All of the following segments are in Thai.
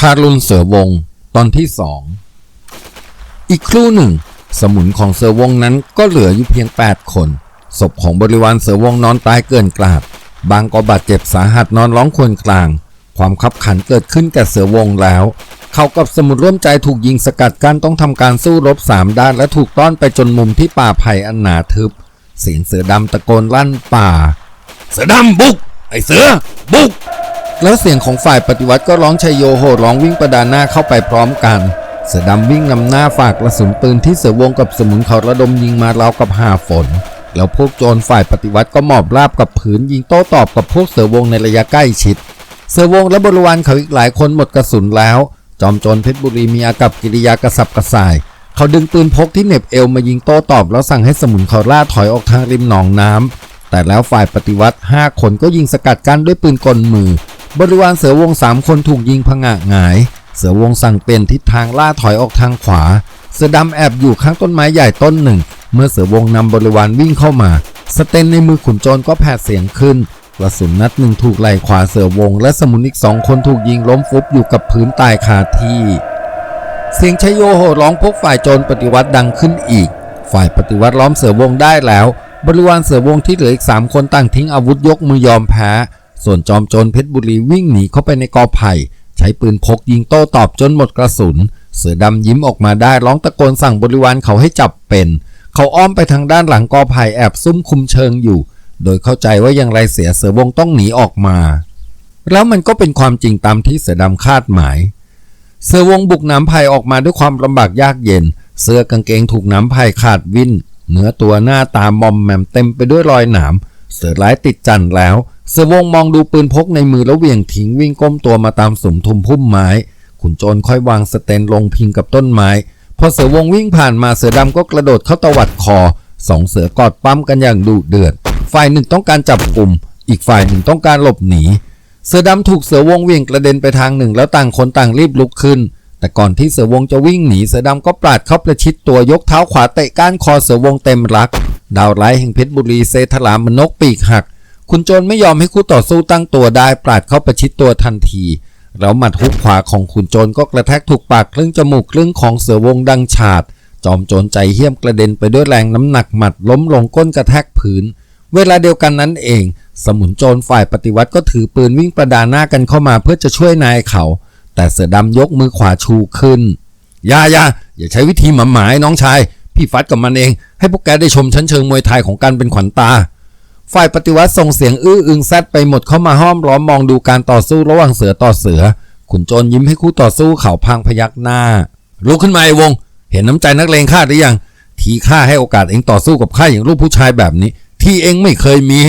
ทารุณเสือวงตอนที่สอง อีกครู่หนึ่ง สมุนของเสือวงนั้นก็เหลืออยู่เพียง 8 คน ศพของบริวารเสือวงนอนตายเกินกลาดบางก็บาดเจ็บสาหัสนอนร้องครวญคราง ความคับขันเกิดขึ้นแก่เสือวงแล้ว เขากับสมุนร่วมใจถูกยิงสกัดกั้นต้องทำการสู้รบสามด้านและถูกต้อนไปจนมุมที่ป่าไผ่อันหนาทึบ เสียงเสือดำตะโกนลั่นป่า เสือดำบุก ไอเสือบุก แล้วเสียงของฝ่ายปฏิวัติก็ร้องชัยโยโห่ร้องวิ่งประดานหน้าเข้าไปพร้อมกันเสือดำวิ่งนำหน้าฝากกระสุนปืนที่เสือวงกับสมุนเขาระดมยิงมาราวกับหาฝน แล้วพวกโจรฝ่ายปฏิวัติก็หมอบราบกับผืนยิงโต้ตอบกับพวกเสือวงในระยะใกล้ชิด เสือวงและบริวารเขาอีกหลายคนหมดกระสุนแล้ว จอมโจรเพชรบุรีมีอากับกิริยากระสับกระส่าย เขาดึงปืนพกที่เหน็บเอวมายิงโต้ตอบ แล้วสั่งให้สมุนเขาล่าถอยออกทางริมหนองน้ำแต่แล้วฝ่ายปฏิวัติ 5 คนก็ยิงสกัดกั้นด้วยปืนกลมือ บริวารเสือวง3คนถูกยิงผงะหงาย เสือวงสั่งเปลี่ยนทิศทางล่าถอยออกทางขวา เสือดำแอบอยู่ข้างต้นไม้ใหญ่ต้นหนึ่ง เมื่อเสือวงนำบริวารวิ่งเข้ามา สเตนในมือขุนโจรก็แผดเสียงขึ้นกระสุนนัดหนึ่งถูกไหล่ขวาเสือวง และสมุนอีกสองคนถูกยิงล้มฟุบอยู่กับพื้นตายคาที่ เสียงชยโยโห่ร้องพวกฝ่ายโจรปฏิวัติดังขึ้นอีก ฝ่ายปฏิวัติล้อมเสือวงได้แล้ว บริวารเสือวงที่เหลืออีกสามคนต่างทิ้งอาวุธยกมือยอมแพ้ ส่วนจอมโจรเพชรบุรีวิ่งหนีเข้าไปในกอไผ่ ใช้ปืนพกยิงโต้ตอบจนหมดกระสุน เสือดำยิ้มออกมาได้ร้องตะโกนสั่งบริวารเขาให้จับเป็น เขาอ้อมไปทางด้านหลังกอไผ่แอบซุ่มคุมเชิงอยู่ โดยเข้าใจว่าอย่างไรเสียเสือวงต้องหนีออกมา แล้วมันก็เป็นความจริงตามที่เสือดำคาดหมาย เสือวงบุกน้ำไผ่ออกมาด้วยความลำบากยากเย็น เสื้อกางเกงถูกน้ำไผ่ขาดวินเนื้อตัวหน้าตามอมแมมเต็มไปด้วยรอยหนามเสือร้ายติดจันแล้ว เสือวงมองดูปืนพกในมือแล้วเหวี่ยงทิ้งวิ่งก้มตัวมาตามสุมทุมพุ่มไม้ ขุนโจรค่อยวางสเตนลงพิงกับต้นไม้ พอเสือวงวิ่งผ่านมาเสือดำก็กระโดดเข้าตวัดคอสองเสือกอดปั้มกันอย่างดุเดือด ฝ่ายหนึ่งต้องการจับกลุ่ม อีกฝ่ายหนึ่งต้องการหลบหนี เสือดำถูกเสือวงเวี่ยงกระเด็นไปทางหนึ่ง แล้วต่างคนต่างรีบลุกขึ้น แต่ก่อนที่เสือวงจะวิ่งหนีเสือดำก็ปราดเข้าประชิดตัวยกเท้าขวาเตะก้านคอเสือวงเต็มรัก ดาวร้ายแห่งเพชรบุรีเซทลามนกปีกหัก คุณโจรไม่ยอมให้คู่ต่อสู้ตั้งตัวได้ปราดเข้าประชิดตัวทันทีแล้วหมัดฮุกขวาของขุนโจรก็กระแทกถูกปากครึ่งจมูกครึ่งของเสือวงดังฉาด จอมโจรใจเหี้ยมกระเด็นไปด้วยแรงน้ำหนักหมัดล้มลงก้นกระแทกพื้น เวลาเดียวกันนั้นเอง สมุนโจรฝ่ายปฏิวัติก็ถือปืนวิ่งประดาหน้ากันเข้ามาเพื่อจะช่วยนายเขา แต่เสือดำยกมือขวาชูขึ้นอย่าอย่าอย่าใช้วิธีหมาหมายน้องชาย พี่ฟัดกับมันเอง ให้พวกแกได้ชมชั้นเชิงมวยไทยของกันเป็นขวัญตา ฝ่ายปฏิวัติส่งเสียงอื้ออึงแซดไปหมดเข้ามาห้อมล้อมมองดูการต่อสู้ระหว่างเสือต่อเสือ ขุนโจรยิ้มให้คู่ต่อสู้เขาพังพยักหน้าลุกขึ้นมาไอ้วง เห็นน้ำใจนักเลงข้าหรือยัง ทีข้าให้โอกาสเองต่อสู้กับข้าอย่างลูกผู้ชายแบบนี้ ที่เองไม่เคยมี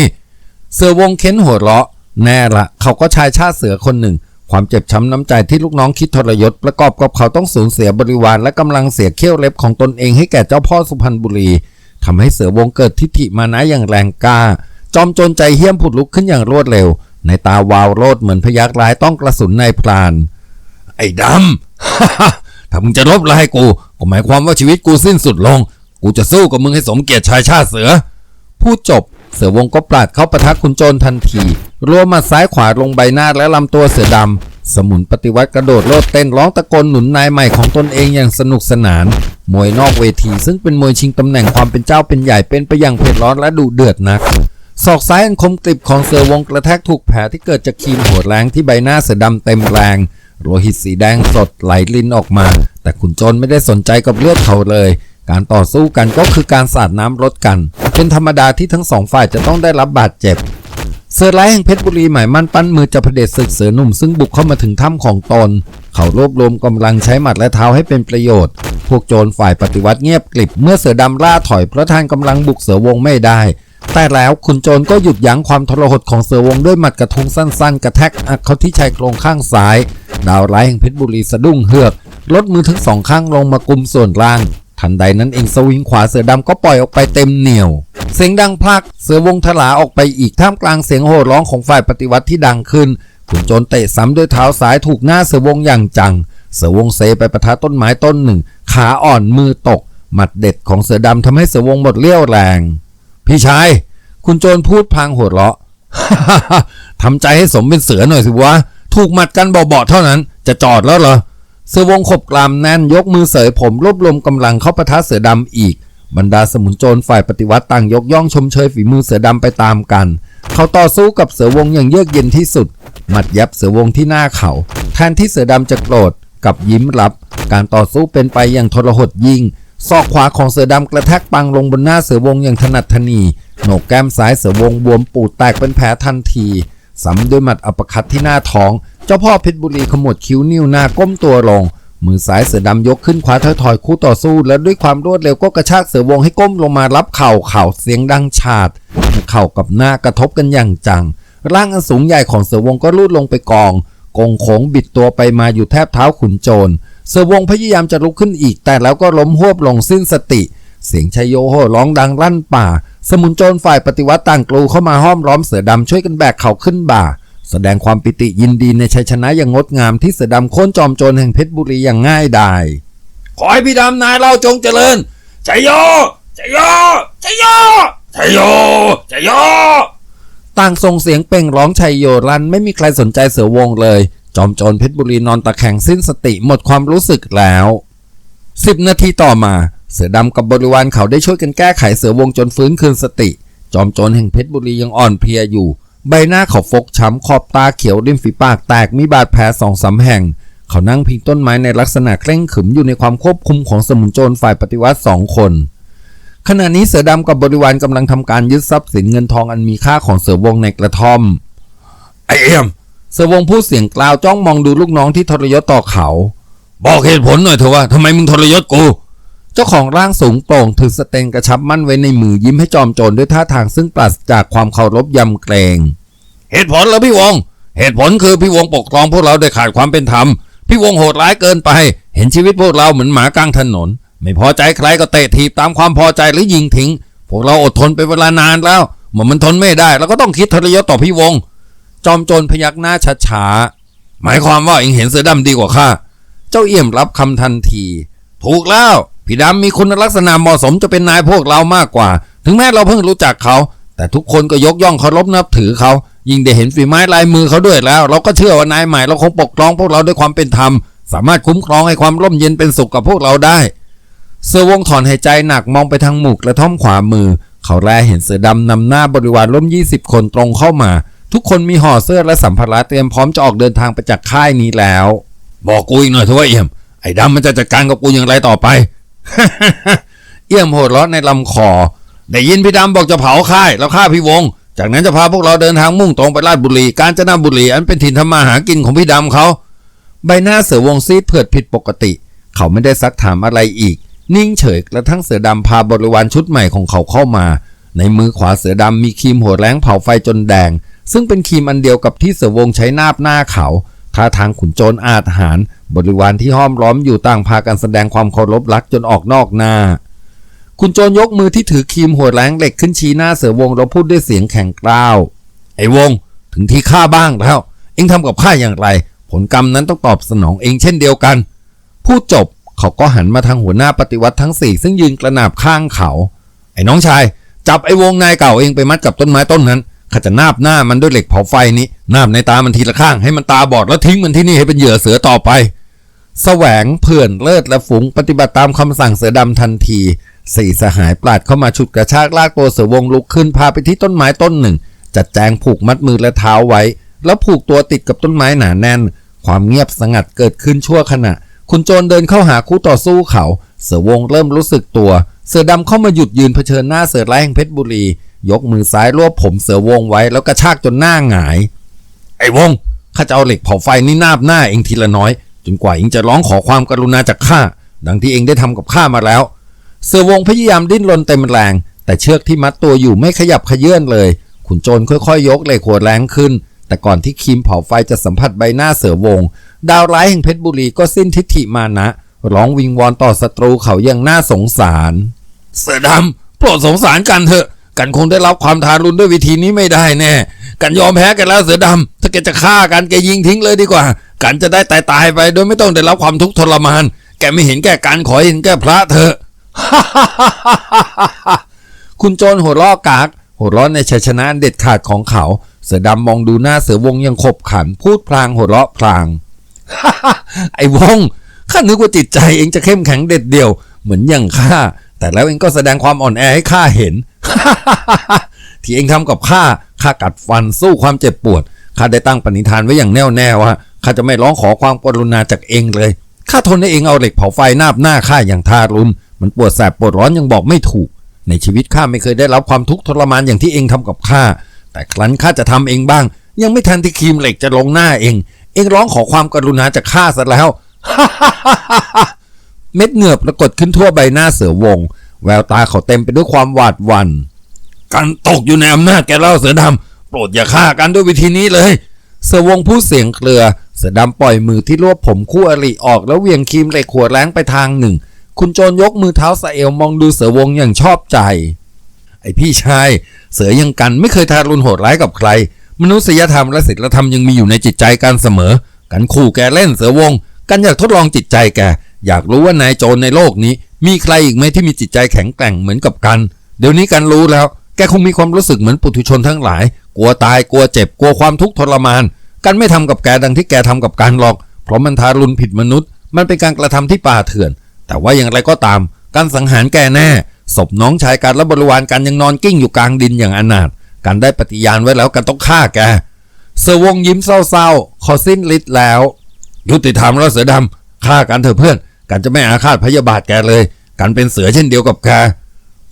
เสือวงเค้นหัวเราะ แน่ละเขาก็ชายชาติเสือคนหนึ่ง ความเจ็บช้ำน้ำใจที่ลูกน้องคิดทรยศประกอบกับเขาต้องสูญเสียบริวารและกำลังเสียเขี้ยวเล็บของตนเองให้แก่เจ้าพ่อสุพรรณบุรี ทำให้เสือวงเกิดทิฐิมานะอย่างแรงกล้า จอมโจรใจเหี้ยมผุดลุกขึ้นอย่างรวดเร็ว ในตาวาวโรดเหมือนพยักร้ายต้องกระสุนในพราน ไอ้ดำถ้ามึงจะรบไล่กู ก็หมายความว่าชีวิตกูสิ้นสุดลง กูจะสู้กับมึงให้สมเกียรติชายชาติเสือ พูดจบ เสือวงก็ปราดเข้าประทะคุณโจรทันทีรัวหมาซ้ายขวาลงใบหน้าและลำตัวเสือดำสมุนปฏิวัติกระโดดโลดเต้นร้องตะโกนหนุนนายใหม่ของตนเองอย่างสนุกสนาน มวยนอกเวที ซึ่งเป็นมวยชิงตำแหน่งความเป็นเจ้าเป็นใหญ่เป็นไปอย่างเผ็ดร้อนและดุเดือดนักศอกซ้ายอันคมกริบของเสือวงกระแทกถูกแผลที่เกิดจากคีมโหดแรงที่ใบหน้าเสือดำเต็มแรง โลหิตสีแดงสดไหลลินออกมา แต่ขุนโจรไม่ได้สนใจกับเลือดเขาเลย การต่อสู้กันก็คือการสาดน้ำลดกัน เป็นธรรมดาที่ทั้งสองฝ่ายจะต้องได้รับบาดเจ็บ เสือร้ายแห่งเพชรบุรีหมายมั่นปั้นมือจะเผด็จศึกเสือหนุ่มซึ่งบุกเข้ามาถึงถ้ำของตน เขารวบรวมกำลังใช้หมัดและเท้าให้เป็นประโยชน์ พวกโจรฝ่ายปฏิวัติเงียบกลิบเมื่อเสือดำล่าถอยเพราะทานกำลังบุกเสือวงไม่ได้ แต่แล้วขุนโจรก็หยุดยั้งความทรหดของเสือวงด้วยหมัดกระทุงสั้นๆ กระแทกอักเขาที่ชายโครงข้างซ้าย ดาวร้ายแห่งเพชรบุรีสะดุ้งเฮือกลดมือทั้งสองข้างลงมากุมส่วนล่าง ทันใดนั้นเองสวิงขวาเสือดำก็ปล่อยออกไปเต็มเหนียว เสียงดังพลัก เสือวงถลาออกไปอีกท่ามกลางเสียงโห่ร้องของฝ่ายปฏิวัติที่ดังขึ้นขุนโจรเตะซ้ำด้วยเท้าซ้ายถูกหน้าเสือวงอย่างจัง เสือวงเซไปประทะต้นไม้ต้นหนึ่ง ขาอ่อนมือตก หมัดเด็ดของเสือดำทำให้เสือวงหมดเลี้ยวแรง พี่ชาย คุณโจรพูดพางหัวเราะทำใจให้สมเป็นเสือหน่อยสิวะ ถูกหมัดกันเบาๆเท่านั้น จะจอดแล้วเหรอ เสือวงขบกรามแน่นยกมือเสยผมรวบรวมกำลังเข้าประทะเสือดำอีก บรรดาสมุนโจรฝ่ายปฏิวัติต่างยกย่องชมเชยฝีมือเสือดำไปตามกัน เขาต่อสู้กับเสือวงอย่างเยือกเย็นที่สุด หมัดยับเสือวงที่หน้าเขา แทนที่เสือดำจะโกรธ กับยิ้มรับ การต่อสู้เป็นไปอย่างทรหดยิ่งศอกขวาของเสือดำกระแทกปังลงบนหน้าเสือวงอย่างถนัดถนีโหนกแก้มซ้ายเสือวงบวมปูดแตกเป็นแผลทันทีซ้ำด้วยหมัดอัปคัตที่หน้าท้อง เจ้าพ่อเพชรบุรีขมวดคิ้วนิ้วหน้าก้มตัวลง มือซ้ายเสือดำยกขึ้นคว้าถอยถอยคู่ต่อสู้ และด้วยความรวดเร็วก็กระชากเสือวงให้ก้มลงมารับเข่าเข่าเสียงดังฉาดเข่ากับหน้ากระทบกันอย่างจัง ร่างอันสูงใหญ่ของเสือวงก็ลูดลงไปกอง กงโขงบิดตัวไปมาอยู่แทบเท้าขุนโจร เสวงพยายามจะลุกขึ้นอีก แต่แล้วก็ล้มหวบลงสิ้นสติ เสียงชัยโยโห่ร้องดังลั่นป่า สมุนโจรฝ่ายปฏิวัติต่างกลูเข้ามาห้อมล้อมเสือดำช่วยกันแบกเขาขึ้นบ่า แสดงความปิติยินดีในชัยชนะอย่างงดงามที่เสือดำโค่นจอมโจรแห่งเพชรบุรีอย่างง่ายดายขอให้พี่ดำนายเราจงเจริญชัยโยชัยโยชัยโยชัยโยชัยโย ต่างส่งเสียงเป่งร้องชัยโยรันไม่มีใครสนใจเสือวงเลย จอมโจรเพชรบุรีนอนตะแคงสิ้นสติหมดความรู้สึกแล้วสิบนาทีต่อมา เสือดำกับบริวารเขาได้ช่วยกันแก้ไขเสือวงจนฟื้นคืนสติ จอมโจรแห่งเพชรบุรียังอ่อนเพลียอยู่ ใบหน้าเขาฟกช้ำขอบตาเขียวริมฝีปากแตกมีบาดแผลสองสามแห่ง เขานั่งพิงต้นไม้ในลักษณะเคร่งขึมอยู่ในความควบคุมของสมุนโจรฝ่ายปฏิวัติสองคน ขณะนี้เสือดำกับบริวารกำลังทำการยึดทรัพย์สินเงินทองอันมีค่าของเสือวงในกระท่อม ไอเอ็มเสือวงพูดเสียงกล่าวจ้องมองดูลูกน้องที่ทรยศต่อเขา บอกเหตุผลหน่อยเถอะว่าทำไมมึงทรยศกู เจ้าของร่างสูงโปร่งถือสเตนกระชับมั่นไว้ในมือยิ้มให้จอมโจรด้วยท่าทางซึ่งปราศจากความเคารพยำเกรง เหตุผลแล้วพี่วง เหตุผลคือพี่วงปกครองพวกเราโดยขาดความเป็นธรรม พี่วงโหดร้ายเกินไป เห็นชีวิตพวกเราเหมือนหมากลางถนน ไม่พอใจใครก็เตะถีบตามความพอใจหรือยิงทิ้ง พวกเราอดทนไปเวลานานแล้วเมื่อมันทนไม่ได้เราก็ต้องคิดทรยศต่อพี่วง จอมโจรพยักหน้าช้าๆหมายความว่าเองเห็นเสือดำดีกว่าข้าเจ้าเอี่ยมรับคำทันที ถูกแล้วพี่ดำมีคุณลักษณะเหมาะสมจะเป็นนายพวกเรามากกว่า ถึงแม้เราเพิ่งรู้จักเขา แต่ทุกคนก็ยกย่องเคารพนับถือเขายิ่งได้เห็นฝีไม้ลายมือเขาด้วยแล้ว เราก็เชื่อว่านายใหม่เราคงปกครองพวกเราด้วยความเป็นธรรม สามารถคุ้มครองให้ความร่มเย็นเป็นสุขกับพวกเราได้ เสือวงถอนหายใจหนักมองไปทางหมุกและท่อมขวามือ เขาแลเห็นเสือดำนำหน้าบริวารร่วม 20 คนตรงเข้ามา ทุกคนมีห่อเสื้อและสัมภาระเตรียมพร้อมจะออกเดินทางไปจากค่ายนี้แล้ว บอกกูอีกหน่อยเถอะว่าเอี่ยมไอ้ดำมันจะจัดการกับกูอย่างไรต่อไปเอี่ยมโหดร้อนในลำคอได้ยินพี่ดำบอกจะเผาค่ายแล้วฆ่าพี่วง จากนั้นจะพาพวกเราเดินทางมุ่งตรงไปราชบุรี กาญจนบุรีอันเป็นถิ่นทำมาหากินของพี่ดำเขา ใบหน้าเสือวงซีดเผือดผิดปกติ เขาไม่ได้ซักถามอะไรอีก นิ่งเฉยกระทั่งเสือดำพาบริวารชุดใหม่ของเขาเข้ามา ในมือขวาเสือดำมีครีมหัวแรงเผาไฟจนแดง ซึ่งเป็นครีมอันเดียวกับที่เสือวงใช้นาบหน้าเขาท่าทางขุนโจรอาจหาร บริวารที่ห้อมล้อมอยู่ต่างพากันแสดงความเคารพรักจนออกนอกหน้า คุณโจรยกมือที่ถือครีมหัวแรงเหล็กขึ้นชี้หน้าเสือวงแล้วพูดด้วยเสียงแข็งกร้าว ไอ้วง ถึงที่ข้าบ้างแล้ว เอ็งทำกับข้าอย่างไร ผลกรรมนั้นต้องตอบสนองเองเช่นเดียวกัน พูดจบ เขาก็หันมาทางหัวหน้าปฏิวัติทั้งสี่ซึ่งยืนกระนาบข้างเขา ไอ้น้องชาย จับไอ้วงนายเก่าเองไปมัดกับต้นไม้ต้นนั้นข้าจะนาบหน้ามันด้วยเหล็กเผาไฟนี้นาบในตามันทีละข้างให้มันตาบอดแล้วทิ้งมันที่นี่ให้เป็นเหยื่อเสือต่อไปแสวงเพื่อนเลิศและฝูงปฏิบัติตามคำสั่งเสือดำทันที สี่สหายปราดเข้ามาฉุดกระชากลากตัวเสือวงลุกขึ้นพาไปที่ต้นไม้ต้นหนึ่ง จัดแจงผูกมัดมือและเท้าไว้ แล้วผูกตัวติดกับต้นไม้หนาแน่น ความเงียบสงัดเกิดขึ้นชั่วขณะ คุณโจรเดินเข้าหาคู่ต่อสู้เขา เสือวงเริ่มรู้สึกตัว เสือดำเข้ามาหยุดยืนเผชิญหน้าเสือร้ายแห่งเพชรบุรี ยกมือซ้ายรวบผมเสือวงไว้แล้วกระชากจนหน้าหงาย ไอ้วงข้าจะเอาเหล็กเผาไฟนี่นาบหน้าเองทีละน้อย จนกว่าเองจะร้องขอความกรุณาจากข้าดังที่เองได้ทำกับข้ามาแล้ว เสือวงพยายามดิ้นรนเต็มแรง แต่เชือกที่มัดตัวอยู่ไม่ขยับขยื่นเลย ขุนโจรค่อยๆ ยกเหล็กหัวแรงขึ้น แต่ก่อนที่ครีมเผาไฟจะสัมผัสใบหน้าเสือวง ดาวร้ายแห่งเพชรบุรีก็สิ้นทิฐิมานะ ร้องวิงวอนต่อศัตรูเขาอย่างน่าสงสาร เสือดำโปรดสงสารกันเถอะ กันคงได้รับความทารุณด้วยวิธีนี้ไม่ได้แน่ กันยอมแพ้กันแล้วเสือดำถ้าแกจะฆ่ากันแกยิงทิ้งเลยดีกว่า กันจะได้ตายตายไป โดยไม่ต้องได้รับความทุกข์ทรมาน แกไม่เห็นแก่การขอเห็นแก่พระเถอะคุณโจรหัวล้อกาก หัวเร้อในชัยชนะเด็ดขาดของเขา เสือดำมองดูหน้าเสือวงยังขบขัน พูดพลางหัวเราะพลาง ไอ้วงข้านึกว่าจิตใจเองจะเข้มแข็งเด็ดเดี่ยว เหมือนอย่างข้า แต่แล้วเองก็แสดงความอ่อนแอให้ข้าเห็น ที่เองทำกับข้าข้ากัดฟันสู้ความเจ็บปวดข้าได้ตั้งปณิธานไว้อย่างแน่วแน่ว่าข้าจะไม่ร้องขอความกรุณาจากเองเลยข้าทนให้เองเอาเหล็กเผาไฟนาบหน้าข้าอย่างทารุณมันปวดแสบปวดร้อนยังบอกไม่ถูก ในชีวิตข้าไม่เคยได้รับความทุกข์ทรมานอย่างที่เองทำกับข้าแต่ครั้นข้าจะทำเองบ้าง ยังไม่ทันที่ครีมเหล็กจะลงหน้าเอง เองร้องขอความกรุณาจากข้าซะแล้วเม็ดเหงือบปรากฏขึ้นทั่วใบหน้าเสือวง แววตาเขาเต็มไปด้วยความหวาดหวัน่นการตกอยู่ในอำนาจแกเล่าเสือดำโปรดอย่าฆ่ากันด้วยวิธีนี้เลย เสือวงพูดเสียงเครือ เสือดำปล่อยมือที่รวบผมคู่อริออกแล้วเหวียงครีมเหล็กหัวแรงไปทางหนึ่ง คุณโจรยกมือเท้าสะเอวมองดูเสือวงอย่างชอบใจ ไอพี่ชาย เสือยังกันไม่เคยทารุณโหดร้ายกับใคร มนุษยธรรมและศีลธรรมยังมีอยู่ในจิตใจกันเสมอ กันขู่แกเล่นเสือวง กันอยากทดลองจิตใจแก อยากรู้ว่านายโจรในโลกนี้ มีใครอีกไหมที่มีจิตใจแข็งแกร่งเหมือนกับกัน เดี๋ยวนี้กันรู้แล้ว แกคงมีความรู้สึกเหมือนปุถุชนทั้งหลาย กลัวตายกลัวเจ็บกลัวความทุกข์ทรมาน กันไม่ทำกับแกดังที่แกทำกับกันหรอก เพราะมันทารุณผิดมนุษย์ มันเป็นการกระทำที่ป่าเถื่อน แต่ว่าอย่างไรก็ตาม การสังหารแกแน่ศพน้องชายการและบริวารกันยังนอนกิ้งอยู่กลางดินอย่างอนาถ กันได้ปฏิญาณไว้แล้วกันต้องฆ่าแกเสือวงยิ้มเศร้าๆ ขอสิ้นฤทธิ์แล้ว ยุติธรรมแล้วเสือดำฆ่ากันเถอะเพื่อน กันจะไม่อาฆาตพยาบาทแกเลย กันเป็นเสือเช่นเดียวกับแก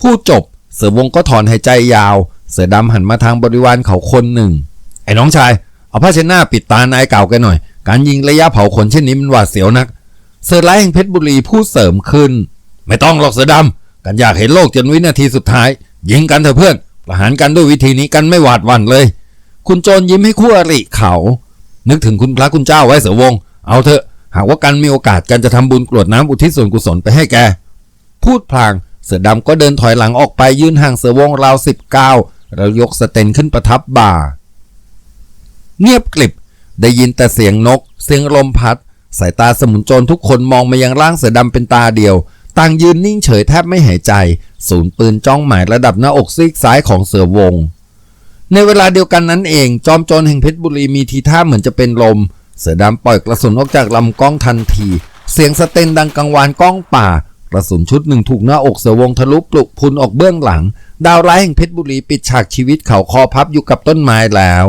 พูดจบ เสือวงก็ถอนหายใจยาว เสือดำหันมาทางบริวารเขาคนหนึ่ง ไอ้น้องชาย เอาผ้าเช็ดหน้าปิดตานายเก่าแกหน่อย การยิงระยะเผาขนเช่นนี้มันหวาดเสียวนัก เสือร้ายแห่งเพชรบุรีพูดเสริมขึ้น ไม่ต้องหรอกเสือดำกันอยากเห็นโลกจนวินาทีสุดท้าย ยิงกันเถอะเพื่อน ประหารกันด้วยวิธีนี้กันไม่หวาดหวั่นเลย คุณโจรยิ้มให้คู่อริเขา นึกถึงคุณพระคุณเจ้าไว้เสือวง เอาเถอะ หากว่ากันมีโอกาสกันจะทำบุญกรวดน้ำอุทิศส่วนกุศลไปให้แก พูดพลาง เสือดำก็เดินถอยหลังออกไปยืนห่างเสือวงราวสิบเก้าแล้วยกสเตนขึ้นประทับบ่า เงียบกลิบ ได้ยินแต่เสียงนก เสียงลมพัด สายตาสมุนโจรทุกคนมองมายังร่างเสือดำเป็นตาเดียว ต่างยืนนิ่งเฉยแทบไม่หายใจ ศูนย์ปืนจ้องหมายระดับหน้าอกซีกซ้ายของเสือวง ในเวลาเดียวกันนั้นเอง จอมโจรแห่งเพชรบุรีมีทีท่าเหมือนจะเป็นลม เสือดำปล่อยกระสุนออกจากลำกล้องทันที เสียงสเตนดังกังวานก้องป่า กระสุนชุดหนึ่งถูกหน้าอกเสือวงทะลุปลุกพุนออกเบื้องหลัง ดาวร้ายแห่งเพชรบุรีปิดฉากชีวิตเขาคอพับอยู่กับต้นไม้แล้ว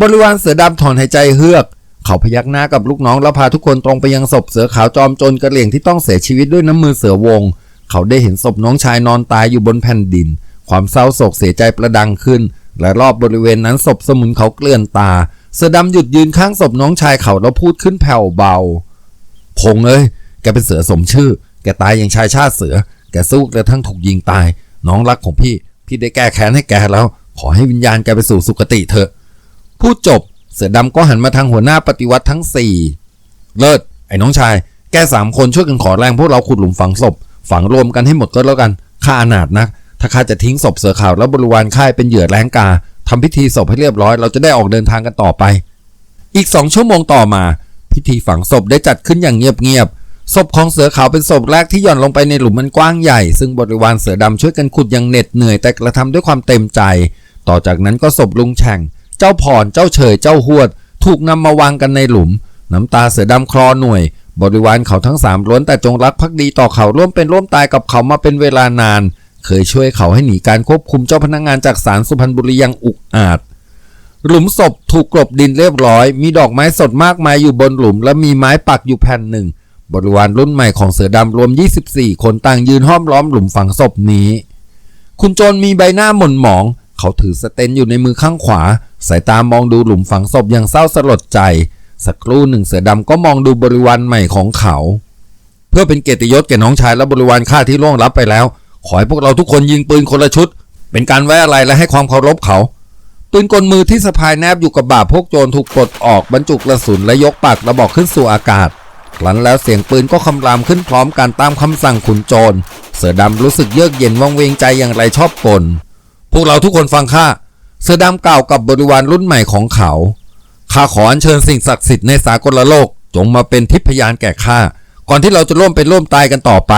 บริวารเสือดำถอนหายใจเฮือก เขาพยักหน้ากับลูกน้องแล้วพาทุกคนตรงไปยังศพเสือขาวจอมโจรกระเหลี่ยงที่ต้องเสียชีวิตด้วยน้ำมือเสือวง เขาได้เห็นศพน้องชายนอนตายอยู่บนแผ่นดิน ความเศร้าโศกเสียใจประดังขึ้น และรอบบริเวณนั้นศพสมุนเขาเกลื่อนตา เสือดำหยุดยืนข้างศพน้องชายเขาแล้วพูดขึ้นแผ่วเบา พงเอ้ย แกเป็นเสือสมชื่อ แกตายอย่างชายชาติเสือ แกสู้กระทั่งถูกยิงตาย น้องรักของพี่ พี่ได้แก้แค้นให้แกแล้ว ขอให้วิญญาณแกไปสู่สุคติเถอะ พูดจบ เสือดำก็หันมาทางหัวหน้าปฏิวัติทั้งสี่เลิศไอ้น้องชาย แกสามคนช่วยกันขอแรงพวกเราขุดหลุมฝังศพ ฝังรวมกันให้หมดก็แล้วกันข้าอนาถนักถ้าข้าจะทิ้งศพเสือขาวแล้วบริวารค่ายเป็นเหยื่อแรงกาทำพิธีศพให้เรียบร้อย เราจะได้ออกเดินทางกันต่อไป อีกสองชั่วโมงต่อมา พิธีฝังศพได้จัดขึ้นอย่างเงียบๆศพของเสือขาวเป็นศพแรกที่หย่อนลงไปในหลุมมันกว้างใหญ่ ซึ่งบริวารเสือดำช่วยกันขุดอย่างเหน็ดเหนื่อยแต่กระทำด้วยความเต็มใจ ต่อจากนั้นก็ศพลุงแฉ่ง เจ้าพรเจ้าเฉยเจ้าหวด ถูกนำมาวางกันในหลุม น้ำตาเสือดำคลอหน่วย บริวารเขาทั้งสามล้วนแต่จงรักภักดีต่อเขาร่วมเป็นร่วมตายกับเขามาเป็นเวลานาน เคยช่วยเขาให้หนีการควบคุมเจ้าพนักงานจากศาลสุพรรณบุรีอยังอุกอาจหลุมศพถูกกลบดินเรียบร้อย มีดอกไม้สดมากมายอยู่บนหลุม และมีไม้ปักอยู่แผ่นหนึ่ง บริวารรุ่นใหม่ของเสือดำรวม 24 คนต่างยืนห้อมล้อมหลุมฝังศพนี้ คุณโจรมีใบหน้าหม่นหมอง เขาถือสเตนอยู่ในมือข้างขวา สายตามองดูหลุมฝังศพอย่างเศร้าสลดใจ สักครู่หนึ่งเสือดำก็มองดูบริวารใหม่ของเขา เพื่อเป็นเกียรติยศแก่น้องชายและบริวารข้าที่ล่วงลับไปแล้ว ขอให้พวกเราทุกคนยิงปืนคนละชุด เป็นการไว้อะไรและให้ความเคารพเขา ปืนกลมือที่สะพายแนบอยู่กับบ่าพวกโจรถูกปลดออกบรรจุกระสุนและยกปากระบอกขึ้นสู่อากาศหลังแล้วเสียงปืนก็คำรามขึ้นพร้อมกันตามคำสั่งขุนโจร เสือดำรู้สึกเยือกเย็นวังเวงใจอย่างไรชอบกลพวกเราทุกคนฟังข้า เสือดำกล่าวกับบริวารรุ่นใหม่ของเขา ข้าขออัญเชิญสิ่งศักดิ์สิทธิ์ในสากลโลก จงมาเป็นทิพยานแก่ข้า ก่อนที่เราจะร่วมเป็นร่วมตายกันต่อไป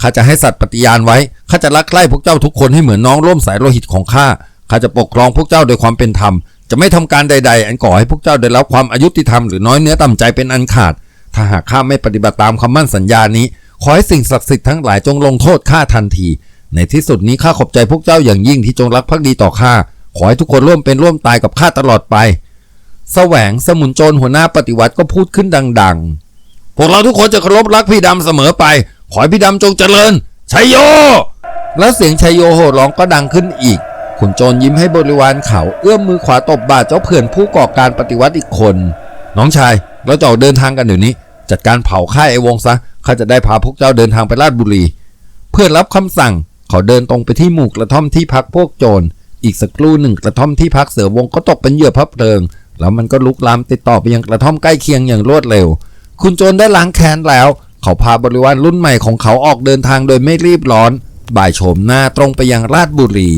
ข้าจะให้สัตย์ปฏิญาณไว้ ข้าจะรักใคร่พวกเจ้าทุกคนให้เหมือนน้องร่วมสายโลหิตของข้า ข้าจะปกครองพวกเจ้าโดยความเป็นธรรม จะไม่ทำการใด ๆ อันก่อให้พวกเจ้าได้รับความอายุติธรรมหรือน้อยเนื้อต่ำใจเป็นอันขาด ถ้าหากข้าไม่ปฏิบัติตามคำมั่นสัญญานี้ ขอให้สิ่งศักดิ์สิทธิ์ทั้งหลายจงลงโทษข้าทันที ในที่สุดนี้ข้าขอบใจพวกเจ้าอย่างยิ่งที่จงรักภักดีต่อข้า ขอให้ทุกคนร่วมเป็นร่วมตายกับข้าตลอดไปแสวงสมุนโจรหัวหน้าปฏิวัติก็พูดขึ้นดัง ๆ พวกเราทุกคนจะเคารพรักพี่ดำเสมอไป ขอให้พี่ดำจงเจริญชัยโย แล้วเสียงชัยโยโห่ร้องก็ดังขึ้นอีกขุนโจรยิ้มให้บริวารเขาเอื้อมมือขวาตบบาดเจ้าเพื่อนผู้ก่อการปฏิวัติอีกคน น้องชายเราจะออกเดินทางกันเดี๋ยวนี้ จัดการเผาค่ายไอ้วงซะข้าจะได้พาพวกเจ้าเดินทางไปราชบุรี เพื่อนรับคำสั่งเขาเดินตรงไปที่หมู่กระท่อมที่พักพวกโจร อีกสักครู่หนึ่งกระท่อมที่พักเสือวงก็ตกเป็นเหยื่อพับเพลิง แล้วมันก็ลุกลามติดต่อไปยังกระท่อมใกล้เคียงอย่างรวดเร็ว คุณโจนได้ล้างแค้นแล้ว เขาพาบริวารรุ่นใหม่ของเขาออกเดินทางโดยไม่รีบร้อน บ่ายโฉมหน้าตรงไปยังราชบุรี